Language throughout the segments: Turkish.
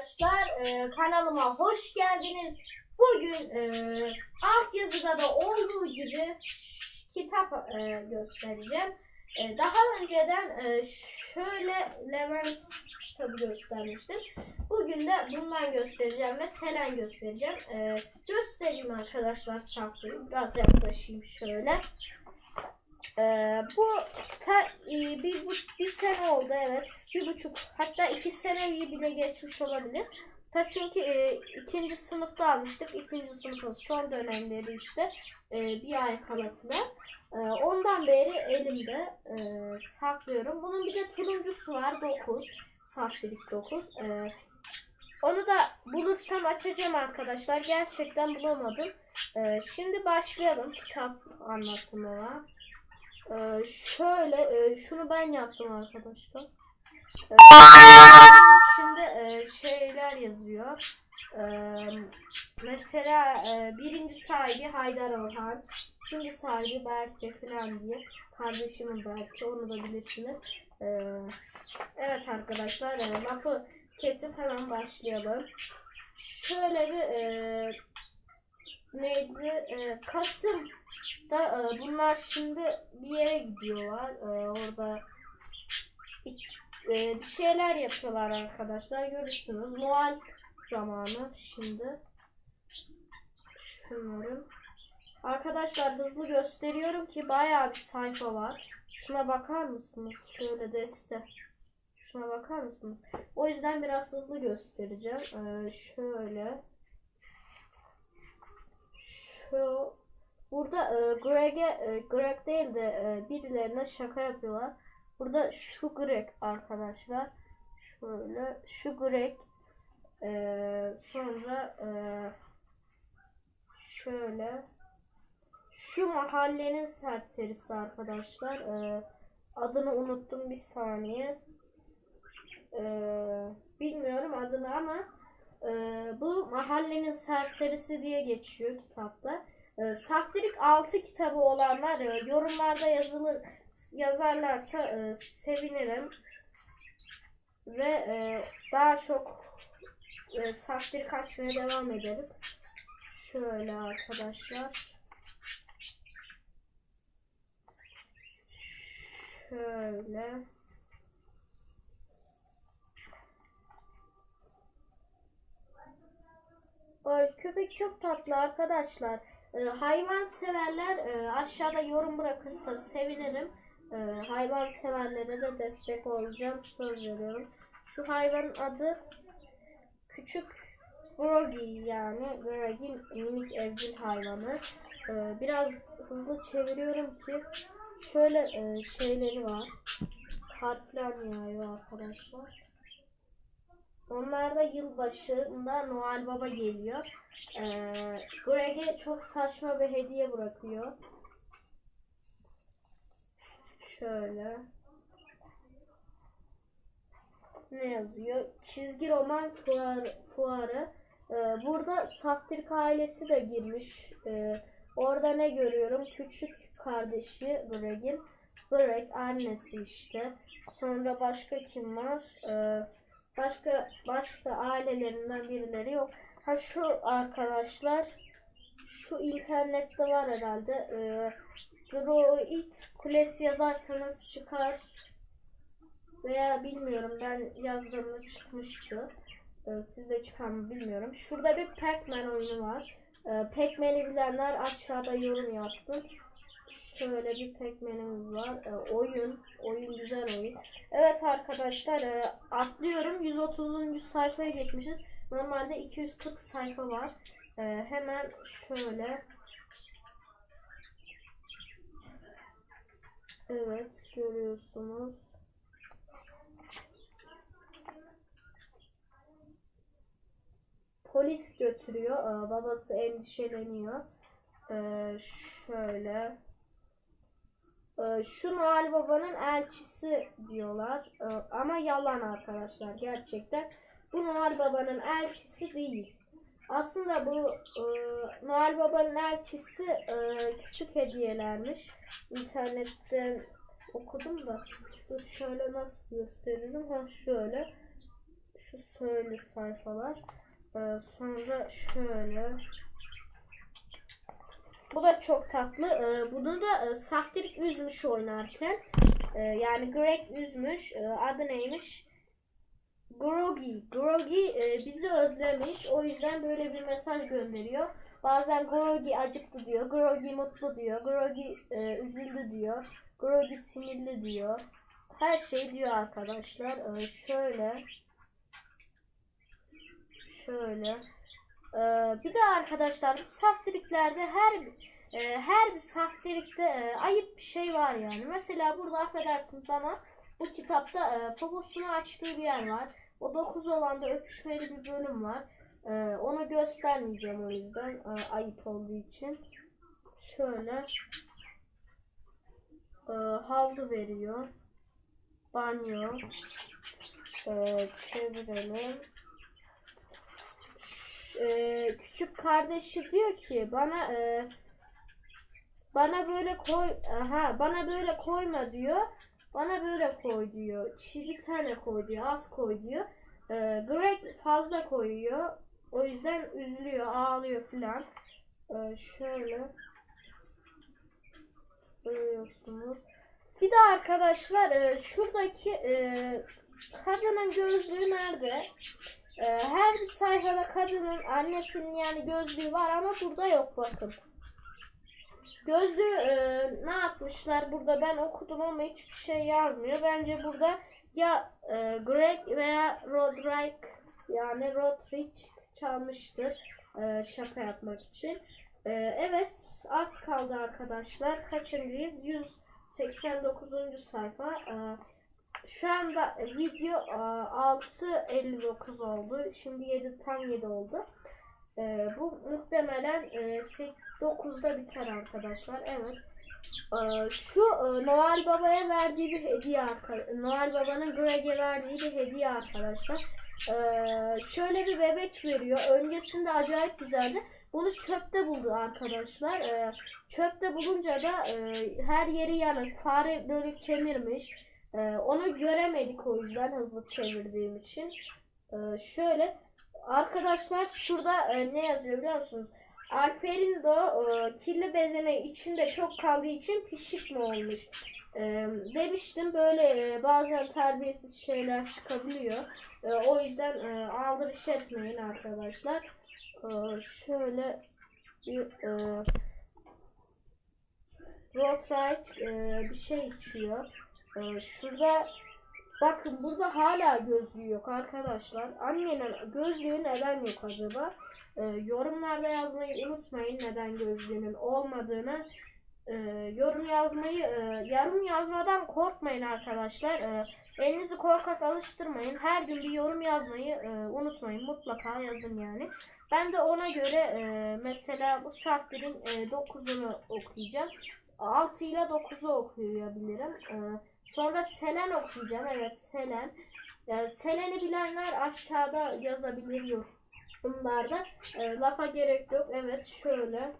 arkadaşlar. Ee, kanalıma hoş geldiniz. Bugün e, alt yazıda da olduğu gibi kitap e, göstereceğim. E, daha önceden e, şöyle Levent kitabı göstermiştim. Bugün de bundan göstereceğim ve Selen göstereceğim. E, göstereyim arkadaşlar saklayayım. Biraz yaklaşayım şöyle. E, bu ta, e, bir, bir sene oldu evet. Bir buçuk hatta iki seneyi bile geçmiş olabilir. Ta çünkü e, ikinci sınıfta almıştık. İkinci sınıfın son dönemleri işte. E, bir ay falan. E, ondan beri elimde e, saklıyorum. Bunun bir de turuncusu var 9. Saftirik 9. E, onu da bulursam açacağım arkadaşlar. Gerçekten bulamadım. E, şimdi başlayalım kitap anlatımına. Ee, şöyle e, şunu ben yaptım arkadaşlar. Ee, içinde e, şeyler yazıyor. Ee, mesela e, birinci sahibi Haydar Orhan, ikinci sahibi Berke falan diye. Kardeşimin Berke onu da bilirsiniz. Ee, evet arkadaşlar e, lafı kesip hemen başlayalım. Şöyle bir e, neydi? E, Kasım da e, bunlar şimdi bir yere gidiyorlar. E, orada e, bir şeyler yapıyorlar arkadaşlar. Görürsünüz. Noel zamanı şimdi. Şunları. Arkadaşlar hızlı gösteriyorum ki bayağı bir sayfa var. Şuna bakar mısınız? Şöyle deste. Şuna bakar mısınız? O yüzden biraz hızlı göstereceğim. E, şöyle. Şu Burada e, Greg'e, e, Greg değil de e, birilerine şaka yapıyorlar. Burada şu Greg arkadaşlar. Şöyle şu Greg. E, sonra e, şöyle şu mahallenin serserisi arkadaşlar. E, adını unuttum bir saniye. E, bilmiyorum adını ama e, bu mahallenin serserisi diye geçiyor kitapta. E, Saftirik 6 kitabı olanlar e, yorumlarda yazılır yazarlarsa e, sevinirim. Ve e, daha çok e, Saftirik açmaya devam edelim. Şöyle arkadaşlar. Şöyle. Ay köpek çok tatlı arkadaşlar. E, hayvan severler e, aşağıda yorum bırakırsa sevinirim. E, hayvan severlere de destek olacağım. Söz veriyorum. Şu hayvanın adı küçük Grogi yani Grogi minik evcil hayvanı. E, biraz hızlı çeviriyorum ki şöyle e, şeyleri var. Kalpler yağıyor arkadaşlar. Onlarda yılbaşında Noel Baba geliyor. Ee, Greg'e çok saçma bir hediye bırakıyor. Şöyle. Ne yazıyor? Çizgi roman fuarı. fuarı. Ee, burada Saftirik ailesi de girmiş. Ee, orada ne görüyorum? Küçük kardeşi Greg'in. Greg annesi işte. Sonra başka kim var? Ee, başka başka ailelerinden birileri yok. Ha şu arkadaşlar şu internette var herhalde. Ee, Droid Kulesi yazarsanız çıkar. Veya bilmiyorum ben yazdığımda çıkmıştı. Ee, sizde çıkar mı bilmiyorum. Şurada bir Pac-Man oyunu var. Ee, Pac-Man'i bilenler aşağıda yorum yazsın. Şöyle bir Pac-Man'imiz var. Ee, oyun. Oyun güzel oyun. Evet arkadaşlar e, atlıyorum. 130. sayfaya geçmişiz. Normalde 240 sayfa var. E, hemen şöyle. Evet görüyorsunuz. Polis götürüyor. E, babası endişeleniyor. E, şöyle. Ee, şu Noel Baba'nın elçisi diyorlar. Ee, ama yalan arkadaşlar gerçekten. Bu Noel Baba'nın elçisi değil. Aslında bu e, Noel Baba'nın elçisi e, küçük hediyelermiş. İnternetten okudum da. Dur şöyle nasıl gösteririm? Ha şöyle. Şu şöyle sayfalar. Ee, sonra şöyle. Bu da çok tatlı. Ee, bunu da e, Saftirik üzmüş oynarken. Ee, yani Greg üzmüş. Ee, adı neymiş? Grogi. Grogi e, bizi özlemiş. O yüzden böyle bir mesaj gönderiyor. Bazen Grogi acıktı diyor. Grogi mutlu diyor. Grogi e, üzüldü diyor. Grogi sinirli diyor. Her şey diyor arkadaşlar. Ee, şöyle. Şöyle. Ee, bir de arkadaşlar bu saftiriklerde her e, her bir saftirikte e, ayıp bir şey var yani. Mesela burada affedersiniz ama bu kitapta e, poposunu açtığı bir yer var. O 9 olan da öpüşmeli bir bölüm var. E, onu göstermeyeceğim o yüzden e, ayıp olduğu için. Şöyle e, havlu veriyor. Banyo. E, çevirelim. E, küçük kardeşi diyor ki bana e, bana böyle koy aha bana böyle koyma diyor. Bana böyle koy diyor. Çi- Bir tane koy diyor. Az koy diyor. E, Greg fazla koyuyor. O yüzden üzülüyor, ağlıyor filan. E, şöyle görüyorsunuz. Bir de arkadaşlar e, şuradaki e, kadının gözlüğü nerede? E, her bir sayfada kadının annesinin yani gözlüğü var ama burada yok bakın. Gözlüğü e, ne yapmışlar burada ben okudum ama hiçbir şey yazmıyor. Bence burada ya e, Greg veya Roderick yani Rodrich çalmıştır e, şaka yapmak için. E, evet az kaldı arkadaşlar. Kaçıncıyız? 189. sayfa. E, şu anda video e, 6.59 oldu. Şimdi 7 tam 7 oldu. E, bu muhtemelen e, 9'da biter arkadaşlar. Evet. E, şu e, Noel Baba'ya verdiği bir hediye arkadaşlar. Noel Baba'nın Greg'e verdiği bir hediye arkadaşlar. E, şöyle bir bebek veriyor. Öncesinde acayip güzeldi. Bunu çöpte buldu arkadaşlar. E, çöpte bulunca da e, her yeri yanık. Fare böyle kemirmiş. E, onu göremedik o yüzden hızlı çevirdiğim için. E, şöyle arkadaşlar şurada e, ne yazıyor biliyor musunuz? Alper'in de e, kirli bezene içinde çok kaldığı için pişik mi olmuş? E, demiştim böyle e, bazen terbiyesiz şeyler çıkabiliyor. E, o yüzden e, aldırış etmeyin arkadaşlar. E, şöyle bir e, Rotright e, bir şey içiyor. E, şurada bakın burada hala gözlüğü yok arkadaşlar. Annenin gözlüğü neden yok acaba? E, yorumlarda yazmayı unutmayın neden gözlüğünün olmadığını. E, yorum yazmayı, e, yorum yazmadan korkmayın arkadaşlar. E, elinizi korkak alıştırmayın. Her gün bir yorum yazmayı e, unutmayın. Mutlaka yazın yani. Ben de ona göre e, mesela bu Saftir'in e, 9'unu okuyacağım. 6 ile 9'u okuyabilirim. E, sonra Selen okuyacağım. Evet Selen. E, Selen'i bilenler aşağıda yazabilir yorumlarda. E, lafa gerek yok. Evet şöyle.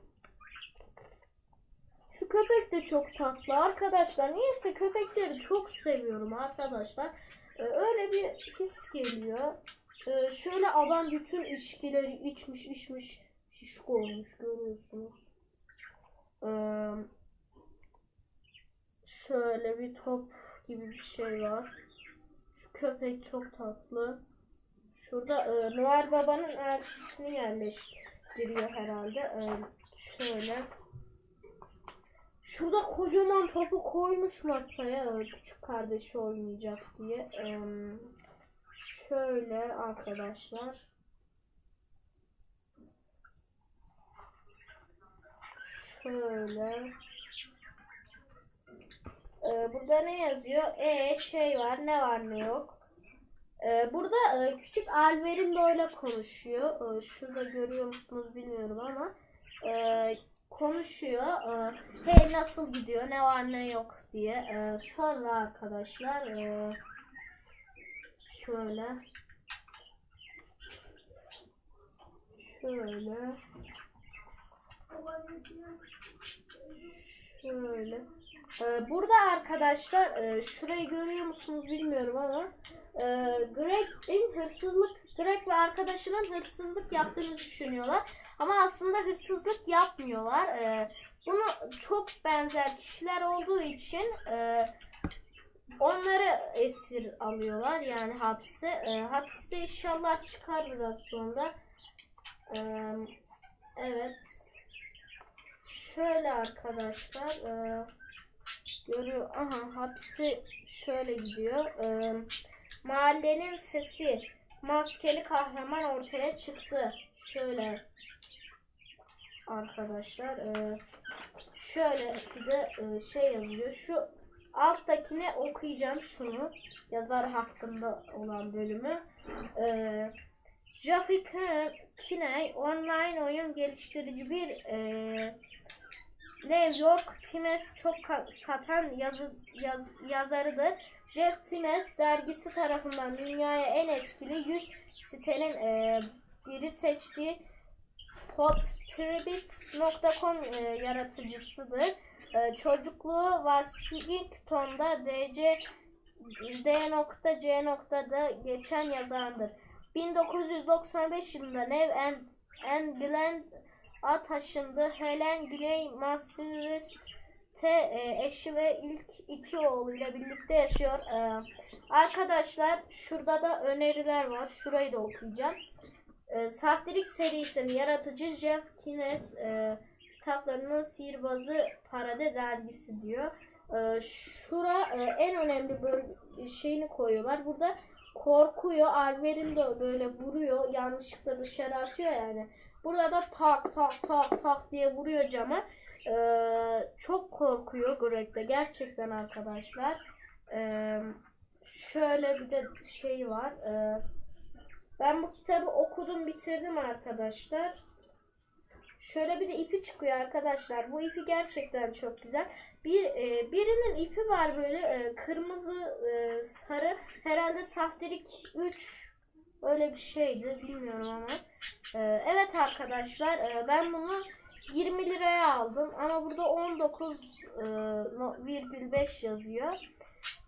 Şu köpek de çok tatlı arkadaşlar. Niyeyse köpekleri çok seviyorum arkadaşlar. E, öyle bir his geliyor. Ee, şöyle adam bütün içkileri içmiş içmiş şişko olmuş görüyorsunuz. Ee, şöyle bir top gibi bir şey var. Şu köpek çok tatlı. Şurada e, Noel Baba'nın elçisini yerleştiriyor herhalde. Ee, şöyle. Şurada kocaman topu koymuş masaya e, küçük kardeşi oynayacak diye. Ee, Şöyle arkadaşlar. Şöyle. Ee, burada ne yazıyor? E şey var, ne var ne yok. Ee, burada e, küçük Alverindo ile konuşuyor. Ee, şurada görüyor musunuz bilmiyorum ama e, konuşuyor. E, hey nasıl gidiyor, ne var ne yok diye. E, sonra arkadaşlar e, şöyle şöyle şöyle Ee, burada arkadaşlar e, şurayı görüyor musunuz bilmiyorum ama e, Greg'in hırsızlık, Greg ve arkadaşının hırsızlık yaptığını düşünüyorlar. Ama aslında hırsızlık yapmıyorlar. E, bunu çok benzer kişiler olduğu için e, onları esir alıyorlar yani hapse. E, hapiste inşallah çıkar biraz sonra. E, evet. Şöyle arkadaşlar. E, görüyor. Aha hapsi şöyle gidiyor. E, mahallenin sesi. Maskeli kahraman ortaya çıktı. Şöyle arkadaşlar. E, şöyle bir de e, şey yazıyor. Şu alttakine okuyacağım şunu. Yazar hakkında olan bölümü. E, Jeffrey Kinney online oyun geliştirici bir e, New York Times çok satan yazı, yaz, yazarıdır. Jeff Times dergisi tarafından dünyaya en etkili 100 sitenin e, biri seçtiği poptribit.com e, yaratıcısıdır. E, çocukluğu Washington'da DC D.C.'da geçen yazardır. 1995 yılında New and, and Glen A taşındı. Helen Güney Massachusetts'te e, eşi ve ilk iki oğluyla birlikte yaşıyor. E, arkadaşlar şurada da öneriler var. Şurayı da okuyacağım. E, Sahtelik serisinin yaratıcı Jeff Kinnett e, kitaplarının sihirbazı parade dergisi diyor. Şura en önemli şeyini koyuyorlar. Burada korkuyor. Arver'in de böyle vuruyor. Yanlışlıkla dışarı atıyor yani. Burada da tak tak tak tak diye vuruyor cama. Ee, çok korkuyor Greg de gerçekten arkadaşlar. Ee, şöyle bir de şey var. Ee, ben bu kitabı okudum bitirdim arkadaşlar. Şöyle bir de ipi çıkıyor arkadaşlar. Bu ipi gerçekten çok güzel. Bir e, birinin ipi var böyle e, kırmızı e, sarı. Herhalde saftirik 3 öyle bir şeydi bilmiyorum ama. Ee, evet arkadaşlar e, ben bunu 20 liraya aldım ama burada 19,5 yazıyor.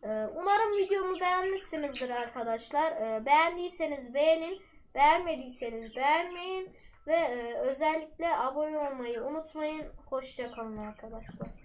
Ee, umarım videomu beğenmişsinizdir arkadaşlar. Ee, beğendiyseniz beğenin, beğenmediyseniz beğenmeyin ve e, özellikle abone olmayı unutmayın. Hoşçakalın arkadaşlar.